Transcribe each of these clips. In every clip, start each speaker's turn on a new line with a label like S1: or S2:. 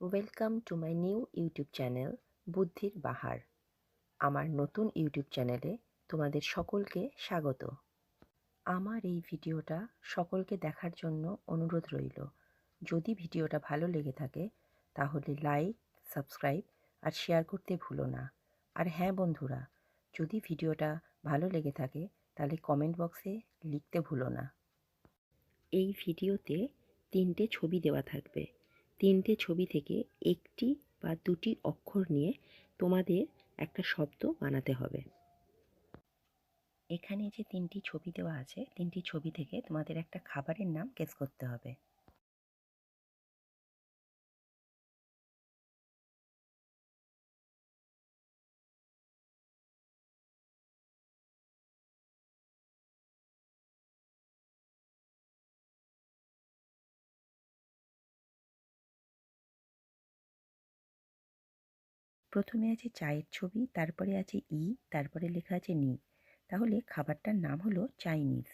S1: Welcome to my new YouTube channel বুদ্ধির বাহার আমার নতুন ইউটিউব চ্যানেলে তোমাদের সকলকে স্বাগত। আমার এই ভিডিওটা সকলকে দেখার জন্য অনুরোধ রইল। যদি ভিডিওটা ভালো লেগে থাকে, তাহলে লাইক সাবস্ক্রাইব আর শেয়ার করতে ভুলো না। আর হ্যাঁ বন্ধুরা, যদি ভিডিওটা ভালো লেগে থাকে, তাহলে কমেন্ট বক্সে লিখতে ভুলো না। এই ভিডিওতে তিনটে ছবি দেওয়া থাকবে। তিনটে ছবি থেকে একটি বা দুটি অক্ষর নিয়ে তোমাদের একটা শব্দ বানাতে হবে। এখানে যে তিনটি ছবি দেওয়া আছে, তিনটি ছবি থেকে তোমাদের একটা খাবারের নাম কেস করতে হবে। প্রথমে আছে চায়ের ছবি, তারপরে আছে ই, তারপরে লেখা আছে নি। তাহলে খাবারটার নাম হলো চাইনিজ।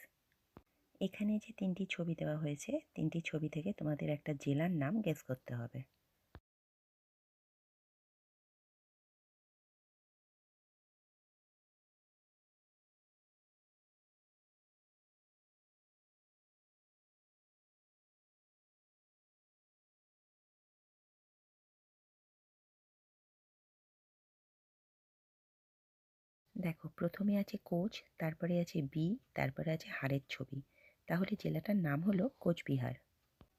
S1: এখানে যে তিনটি ছবি দেওয়া হয়েছে, তিনটি ছবি থেকে তোমাদের একটা জেলার নাম গেস করতে হবে। দেখো, প্রথমে আছে কোচ, তারপরে আছে বি, তারপরে আছে হারের ছবি। তাহলে জেলাটার নাম হলো কোচবিহার।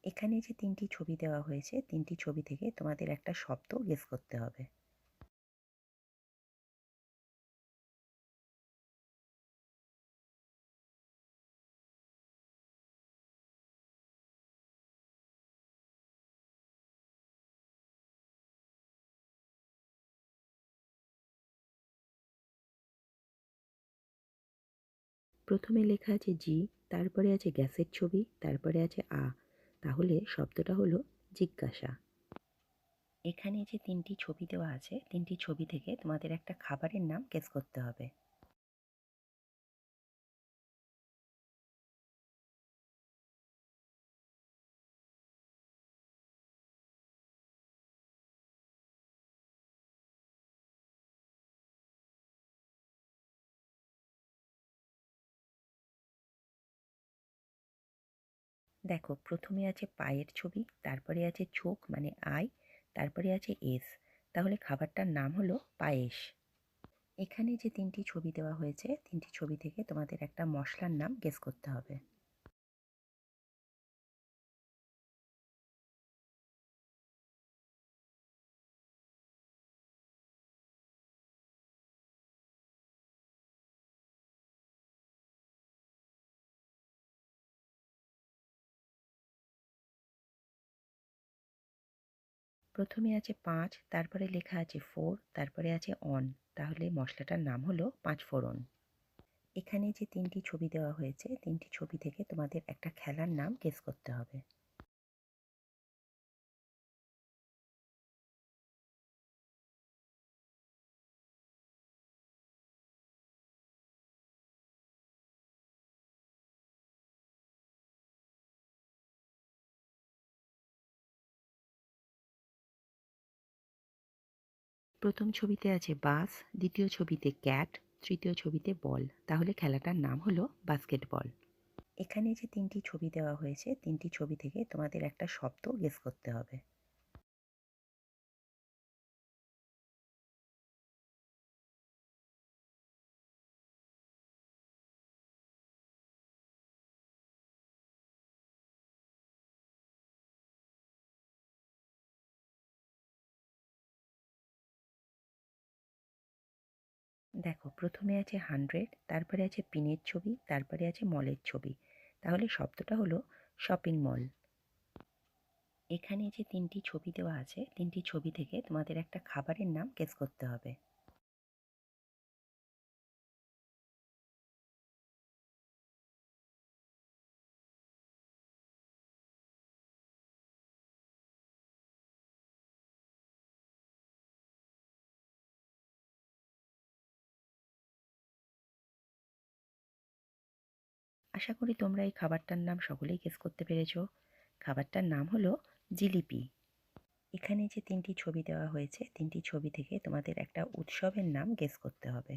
S1: এখানে যে তিনটি ছবি দেওয়া হয়েছে, তিনটি ছবি থেকে তোমাদের একটা শব্দ গেস করতে হবে। প্রথমে লেখা আছে জি, তারপরে আছে গ্যাসের ছবি, তারপরে আছে আ। তাহলে শব্দটা হলো জিজ্ঞাসা। এখানে যে তিনটি ছবি দেওয়া আছে, তিনটি ছবি থেকে তোমাদের একটা খাবারের নাম কেস করতে হবে। দেখো, প্রথমে আছে পায়ের ছবি, তারপরে আছে চোখ মানে আই, তারপরে আছে এস। তাহলে খাবারটার নাম হলো পায়েস। এখানে যে তিনটি ছবি দেওয়া হয়েছে, তিনটি ছবি থেকে তোমাদের একটা মশলার নাম গেস করতে হবে। প্রথমে আছে পাঁচ, তারপরে লেখা আছে ফোর তারপরে আছে অন তাহলে মশলাটার নাম হলো পাঁচ ফোড়ন এখানে যে তিনটি ছবি দেওয়া হয়েছে, তিনটি ছবি থেকে তোমাদের একটা খেলার নাম গেস করতে হবে। প্রথম ছবিতে আছে বাস, দ্বিতীয় ছবিতে ক্যাট, তৃতীয় ছবিতে বল। তাহলে খেলাটার নাম হলো বাস্কেটবল। এখানে যে তিনটি ছবি দেওয়া হয়েছে, তিনটি ছবি থেকে তোমাদের একটা শব্দ গেস করতে হবে। দেখো, প্রথমে আছে হান্ড্রেড তারপরে আছে পিনের ছবি, তারপরে আছে মলের ছবি। তাহলে শব্দটা হলো শপিং মল এখানে যে তিনটি ছবি দেওয়া আছে, তিনটি ছবি থেকে তোমাদের একটা খাবারের নাম কেস করতে হবে। আশা করি তোমরা এই খাবারটার নাম সকলেই গেস করতে পেরেছ। খাবারটার নাম হলো জিলিপি। এখানে যে তিনটি ছবি দেওয়া হয়েছে, তিনটি ছবি থেকে তোমাদের একটা উৎসবের নাম গেস করতে হবে।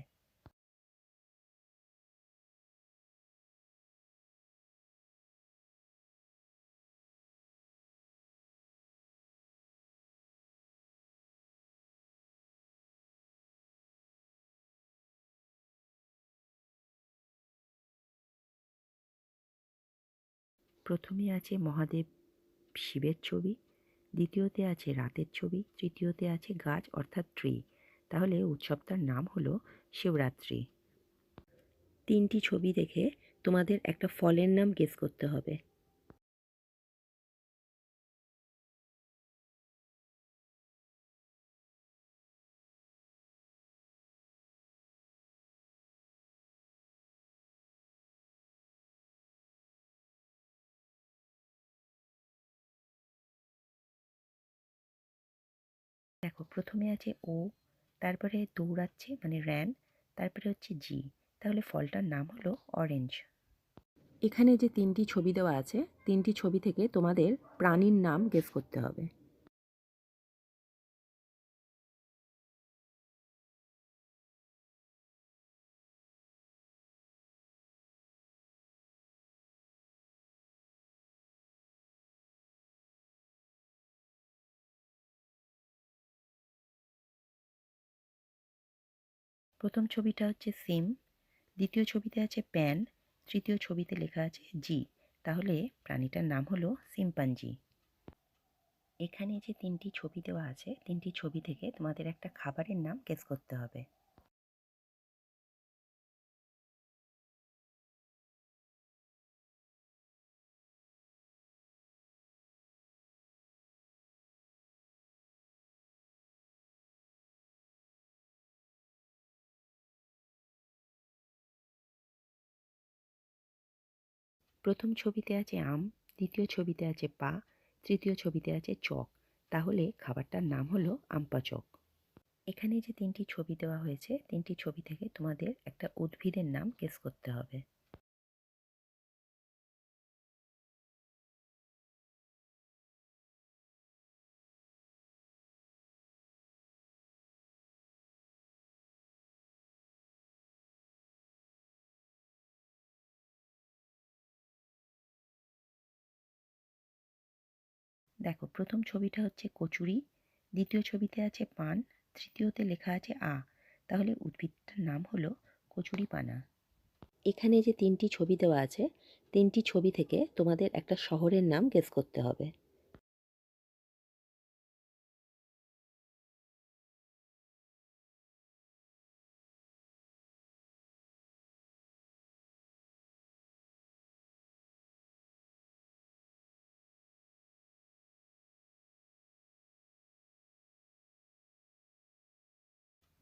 S1: প্রথমে আছে মহাদেব শিবের ছবি, দ্বিতীয়তে আছে রাতের ছবি, তৃতীয়তে আছে গাছ অর্থাৎ ট্রি। তাহলে উৎসবটার নাম হলো শিবরাত্রি। তিনটি ছবি দেখে তোমাদের একটা ফলের নাম গেস করতে হবে। দেখো, প্রথমে আছে ও তারপরে দৌড়াচ্ছে মানে র্যান তারপরে হচ্ছে জি তাহলে ফলটার নাম হলো অরেঞ্জ এখানে যে তিনটি ছবি দেওয়া আছে, তিনটি ছবি থেকে তোমাদের প্রাণীর নাম গেস করতে হবে। প্রথম ছবিটা হচ্ছে সিম, দ্বিতীয় ছবিতে আছে প্যান, তৃতীয় ছবিতে লেখা আছে জি। তাহলে প্রাণীটার নাম হলো সিম্পাঞ্জি। এখানে যে তিনটি ছবি দেওয়া আছে, তিনটি ছবি থেকে তোমাদের একটা খাবারের নাম কেস করতে হবে। প্রথম ছবিতে আছে আম, দ্বিতীয় ছবিতে আছে পা, তৃতীয় ছবিতে আছে চক। তাহলে খাবারটার নাম হলো আম্পা চক। এখানে যে তিনটি ছবি দেওয়া হয়েছে, তিনটি ছবি থেকে তোমাদের একটা উদ্ভিদের নাম কেস করতে হবে। দেখো, প্রথম ছবিটা হচ্ছে কচুরি, দ্বিতীয় ছবিতে আছে পান, তৃতীয়তে লেখা আছে আ। তাহলে উদ্ভিদটার নাম হলো কচুরি পানা এখানে যে তিনটি ছবি দেওয়া আছে, তিনটি ছবি থেকে তোমাদের একটা শহরের নাম গেস করতে হবে।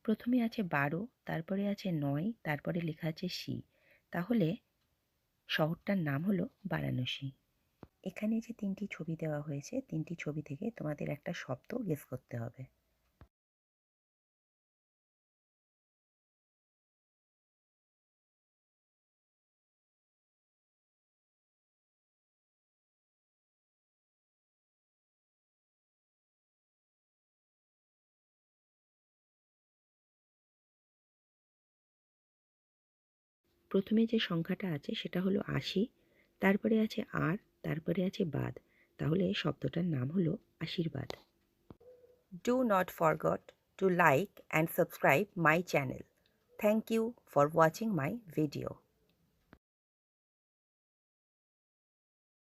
S1: প্রথমে আছে বারো, তারপরে আছে নয়, তারপরে লেখা আছে সি। তাহলে শহরটার নাম হলো বারাণসী। এখানে যে তিনটি ছবি দেওয়া হয়েছে, তিনটি ছবি থেকে তোমাদের একটা শব্দ গেস করতে হবে। প্রথমে যে সংখ্যাটা আছে সেটা হলো আশি, তারপরে আছে আর, তারপরে আছে বাদ। তাহলে শব্দটার নাম হলো আশীর্বাদ। Do not forgot to like and subscribe my channel thank you for watching my video